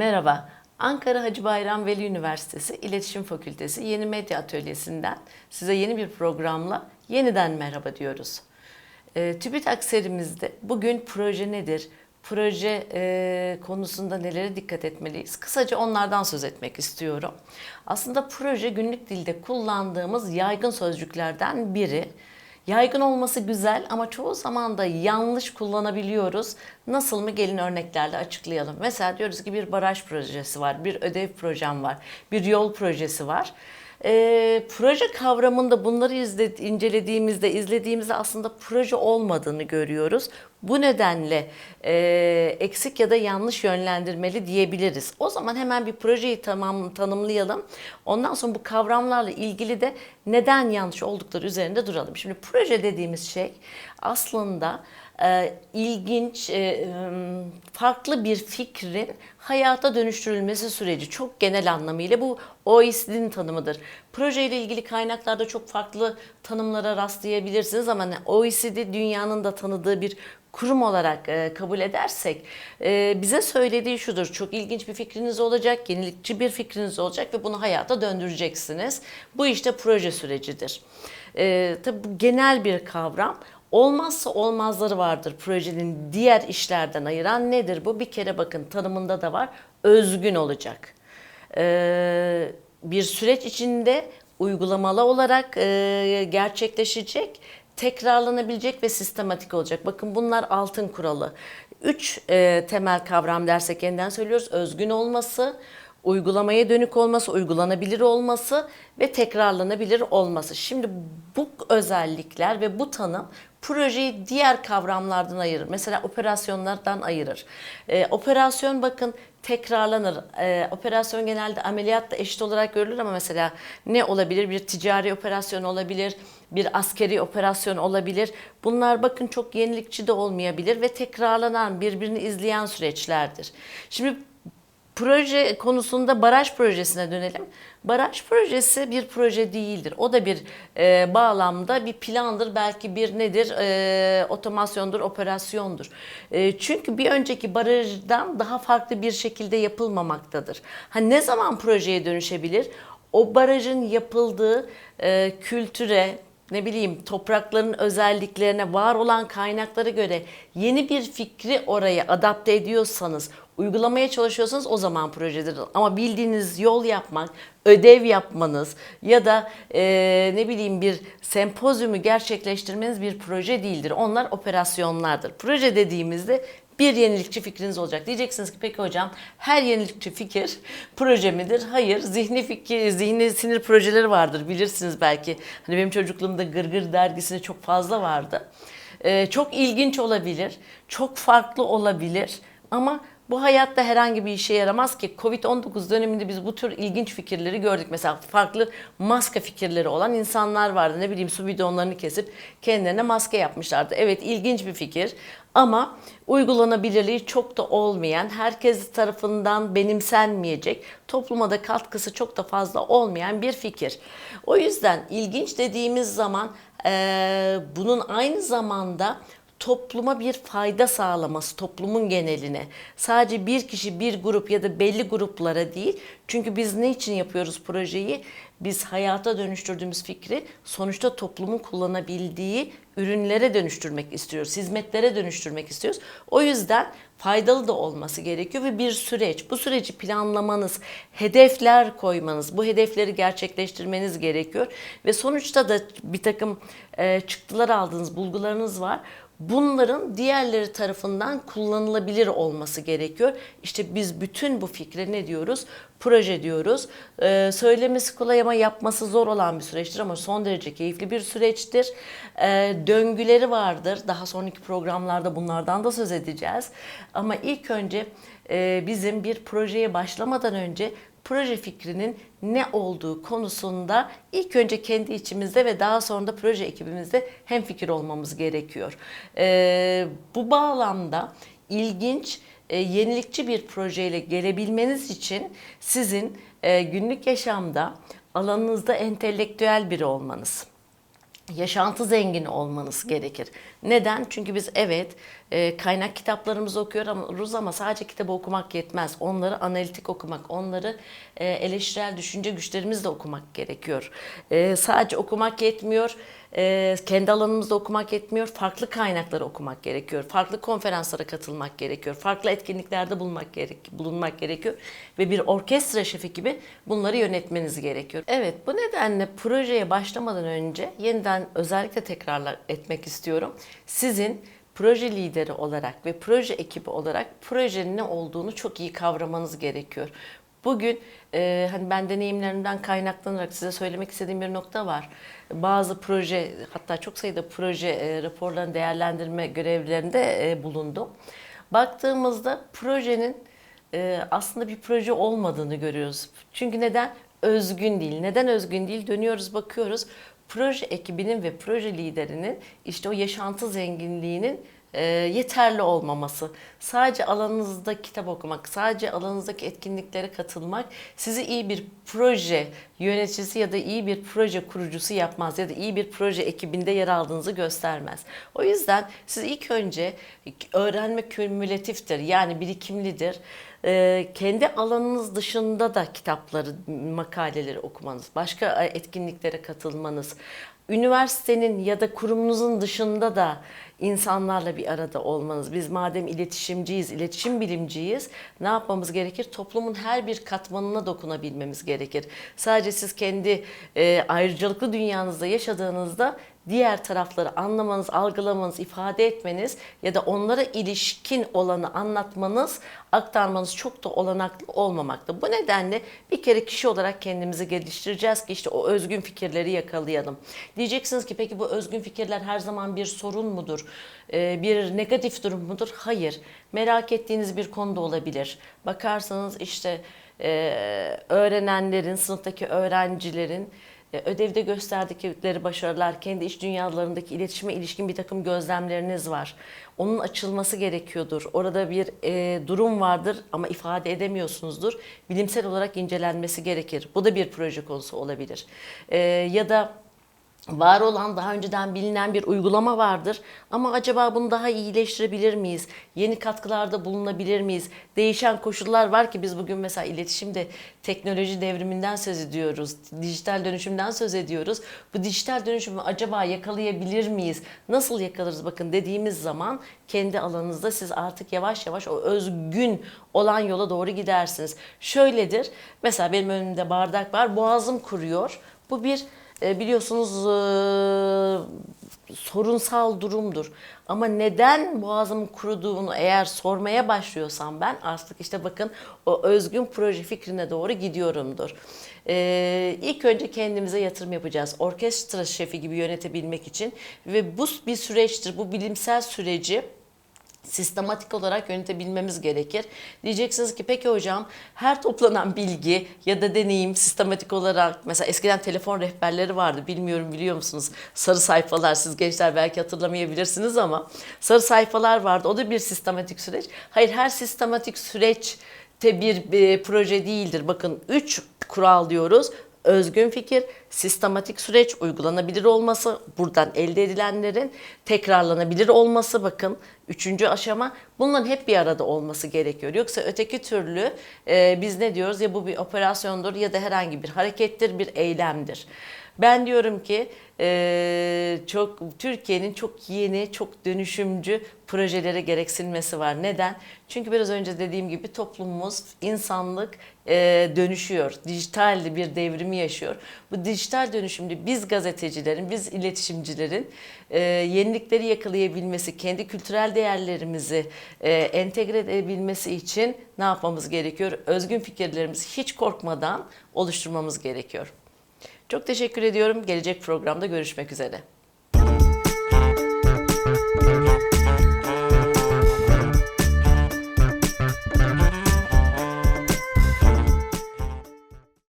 Merhaba. Ankara Hacı Bayram Veli Üniversitesi İletişim Fakültesi Yeni Medya Atölyesi'nden size yeni bir programla yeniden merhaba diyoruz. E, TÜBİTAK serimizde bugün proje nedir, proje e, konusunda nelere dikkat etmeliyiz? Kısaca onlardan söz etmek istiyorum. Aslında proje günlük dilde kullandığımız yaygın sözcüklerden biri. Yaygın olması güzel ama çoğu zaman da yanlış kullanabiliyoruz. Nasıl mı? Gelin örneklerle açıklayalım. Mesela diyoruz ki bir baraj projesi var, bir ödev projem var, bir yol projesi var. Ee, proje kavramında bunları izle, incelediğimizde, izlediğimizde aslında proje olmadığını görüyoruz. Bu nedenle e, eksik ya da yanlış yönlendirmeli diyebiliriz. O zaman hemen bir projeyi tamam tanımlayalım. Ondan sonra bu kavramlarla ilgili de neden yanlış oldukları üzerinde duralım. Şimdi proje dediğimiz şey aslında e, ilginç, e, farklı bir fikrin hayata dönüştürülmesi süreci. Çok genel anlamıyla bu OECD'nin tanımıdır. Proje ile ilgili kaynaklarda çok farklı tanımlara rastlayabilirsiniz ama OECD dünyanın da tanıdığı bir kurum olarak e, kabul edersek e, bize söylediği şudur. Çok ilginç bir fikriniz olacak, yenilikçi bir fikriniz olacak ve bunu hayata döndüreceksiniz. Bu işte proje sürecidir. E, tabii bu genel bir kavram. Olmazsa olmazları vardır projenin diğer işlerden ayıran nedir bu? Bir kere bakın tanımında da var. Özgün olacak. Ee, bir süreç içinde uygulamalı olarak e, gerçekleşecek, tekrarlanabilecek ve sistematik olacak. Bakın bunlar altın kuralı. Üç e, temel kavram dersek yeniden söylüyoruz. Özgün olması, uygulamaya dönük olması, uygulanabilir olması ve tekrarlanabilir olması. Şimdi bu özellikler ve bu tanım projeyi diğer kavramlardan ayırır. Mesela operasyonlardan ayırır. Ee, operasyon bakın tekrarlanır. Ee, operasyon genelde ameliyatla eşit olarak görülür ama mesela ne olabilir? Bir ticari operasyon olabilir, bir askeri operasyon olabilir. Bunlar bakın çok yenilikçi de olmayabilir ve tekrarlanan, birbirini izleyen süreçlerdir. Şimdi proje konusunda baraj projesine dönelim. Baraj projesi bir proje değildir. O da bir e, bağlamda bir plandır, belki bir nedir, e, otomasyondur, operasyondur. E, çünkü bir önceki barajdan daha farklı bir şekilde yapılmamaktadır. Ha ne zaman projeye dönüşebilir? O barajın yapıldığı e, kültüre, ne bileyim toprakların özelliklerine, var olan kaynaklara göre yeni bir fikri oraya adapte ediyorsanız, uygulamaya çalışıyorsanız o zaman projedir. Ama bildiğiniz yol yapmak, ödev yapmanız ya da e, ne bileyim bir sempozyumu gerçekleştirmeniz bir proje değildir. Onlar operasyonlardır. Proje dediğimizde bir yenilikçi fikriniz olacak. Diyeceksiniz ki peki hocam her yenilikçi fikir proje midir? Hayır. Zihni fikir, zihni sinir projeleri vardır. Bilirsiniz belki. Hani benim çocukluğumda Gırgır dergisinde çok fazla vardı. Ee, çok ilginç olabilir. Çok farklı olabilir. Ama bu hayatta herhangi bir işe yaramaz ki. Covid-19 döneminde biz bu tür ilginç fikirleri gördük. Mesela farklı maske fikirleri olan insanlar vardı. Ne bileyim su bidonlarını kesip kendilerine maske yapmışlardı. Evet ilginç bir fikir ama uygulanabilirliği çok da olmayan, herkes tarafından benimsenmeyecek, topluma da katkısı çok da fazla olmayan bir fikir. O yüzden ilginç dediğimiz zaman e, bunun aynı zamanda topluma bir fayda sağlaması, toplumun geneline. Sadece bir kişi, bir grup ya da belli gruplara değil. Çünkü biz ne için yapıyoruz projeyi? Biz hayata dönüştürdüğümüz fikri sonuçta toplumun kullanabildiği ürünlere dönüştürmek istiyoruz, hizmetlere dönüştürmek istiyoruz. O yüzden faydalı da olması gerekiyor ve bir süreç. Bu süreci planlamanız, hedefler koymanız, bu hedefleri gerçekleştirmeniz gerekiyor ve sonuçta da bir takım çıktılar aldığınız bulgularınız var bunların diğerleri tarafından kullanılabilir olması gerekiyor. İşte biz bütün bu fikre ne diyoruz? Proje diyoruz. Ee, söylemesi kolay ama yapması zor olan bir süreçtir ama son derece keyifli bir süreçtir. Ee, döngüleri vardır. Daha sonraki programlarda bunlardan da söz edeceğiz. Ama ilk önce e, bizim bir projeye başlamadan önce proje fikrinin ne olduğu konusunda ilk önce kendi içimizde ve daha sonra da proje ekibimizde hem fikir olmamız gerekiyor. Ee, bu bağlamda ilginç, e, yenilikçi bir projeyle gelebilmeniz için sizin e, günlük yaşamda alanınızda entelektüel biri olmanız yaşantı zengini olmanız gerekir. Neden? Çünkü biz evet e, kaynak kitaplarımızı okuyoruz ama sadece kitabı okumak yetmez. Onları analitik okumak, onları e, eleştirel düşünce güçlerimizle okumak gerekiyor. E, sadece okumak yetmiyor. E, kendi alanımızda okumak yetmiyor. Farklı kaynakları okumak gerekiyor. Farklı konferanslara katılmak gerekiyor. Farklı etkinliklerde bulunmak, gerek, bulunmak gerekiyor. Ve bir orkestra şefi gibi bunları yönetmeniz gerekiyor. Evet bu nedenle projeye başlamadan önce yeniden özellikle tekrar etmek istiyorum. Sizin proje lideri olarak ve proje ekibi olarak projenin ne olduğunu çok iyi kavramanız gerekiyor. Bugün e, hani ben deneyimlerimden kaynaklanarak size söylemek istediğim bir nokta var. Bazı proje hatta çok sayıda proje e, raporlarını değerlendirme görevlerinde e, bulundum. Baktığımızda projenin e, aslında bir proje olmadığını görüyoruz. Çünkü neden? Özgün değil. Neden özgün değil? Dönüyoruz bakıyoruz. Proje ekibinin ve proje liderinin işte o yaşantı zenginliğinin e, yeterli olmaması. Sadece alanınızda kitap okumak, sadece alanınızdaki etkinliklere katılmak sizi iyi bir proje yöneticisi ya da iyi bir proje kurucusu yapmaz ya da iyi bir proje ekibinde yer aldığınızı göstermez. O yüzden siz ilk önce öğrenme kümülatiftir yani birikimlidir. Ee, kendi alanınız dışında da kitapları, makaleleri okumanız, başka etkinliklere katılmanız, üniversitenin ya da kurumunuzun dışında da insanlarla bir arada olmanız. Biz madem iletişimciyiz, iletişim bilimciyiz ne yapmamız gerekir? Toplumun her bir katmanına dokunabilmemiz gerekir. Sadece siz kendi e, ayrıcalıklı dünyanızda yaşadığınızda diğer tarafları anlamanız, algılamanız, ifade etmeniz ya da onlara ilişkin olanı anlatmanız, aktarmanız çok da olanaklı olmamakta. Bu nedenle bir kere kişi olarak kendimizi geliştireceğiz ki işte o özgün fikirleri yakalayalım. Diyeceksiniz ki peki bu özgün fikirler her zaman bir sorun mudur? Ee, bir negatif durum mudur? Hayır. Merak ettiğiniz bir konuda olabilir. Bakarsanız işte e, öğrenenlerin, sınıftaki öğrencilerin ödevde gösterdikleri başarılar, kendi iş dünyalarındaki iletişime ilişkin bir takım gözlemleriniz var. Onun açılması gerekiyordur. Orada bir e, durum vardır ama ifade edemiyorsunuzdur. Bilimsel olarak incelenmesi gerekir. Bu da bir proje konusu olabilir. E, ya da var olan daha önceden bilinen bir uygulama vardır ama acaba bunu daha iyileştirebilir miyiz? Yeni katkılarda bulunabilir miyiz? Değişen koşullar var ki biz bugün mesela iletişimde teknoloji devriminden söz ediyoruz. Dijital dönüşümden söz ediyoruz. Bu dijital dönüşümü acaba yakalayabilir miyiz? Nasıl yakalarız bakın dediğimiz zaman kendi alanınızda siz artık yavaş yavaş o özgün olan yola doğru gidersiniz. Şöyledir. Mesela benim önümde bardak var. Boğazım kuruyor. Bu bir e, biliyorsunuz e, sorunsal durumdur. Ama neden boğazımın kuruduğunu eğer sormaya başlıyorsam ben artık işte bakın o özgün proje fikrine doğru gidiyorumdur. Ee, ilk önce kendimize yatırım yapacağız. Orkestra şefi gibi yönetebilmek için ve bu bir süreçtir. Bu bilimsel süreci sistematik olarak yönetebilmemiz gerekir. Diyeceksiniz ki peki hocam her toplanan bilgi ya da deneyim sistematik olarak mesela eskiden telefon rehberleri vardı bilmiyorum biliyor musunuz? Sarı sayfalar siz gençler belki hatırlamayabilirsiniz ama sarı sayfalar vardı. O da bir sistematik süreç. Hayır her sistematik süreç de bir, bir proje değildir. Bakın üç kural diyoruz özgün fikir, sistematik süreç, uygulanabilir olması, buradan elde edilenlerin tekrarlanabilir olması bakın üçüncü aşama bunların hep bir arada olması gerekiyor. Yoksa öteki türlü e, biz ne diyoruz ya bu bir operasyondur ya da herhangi bir harekettir, bir eylemdir. Ben diyorum ki e, çok Türkiye'nin çok yeni, çok dönüşümcü projelere gereksinmesi var. Neden? Çünkü biraz önce dediğim gibi toplumumuz, insanlık e, dönüşüyor. Dijital bir devrimi yaşıyor. Bu dijital dönüşümde biz gazetecilerin, biz iletişimcilerin e, yenilikleri yakalayabilmesi, kendi kültürel değerlerimizi e, entegre edebilmesi için ne yapmamız gerekiyor? Özgün fikirlerimizi hiç korkmadan oluşturmamız gerekiyor. Çok teşekkür ediyorum. Gelecek programda görüşmek üzere.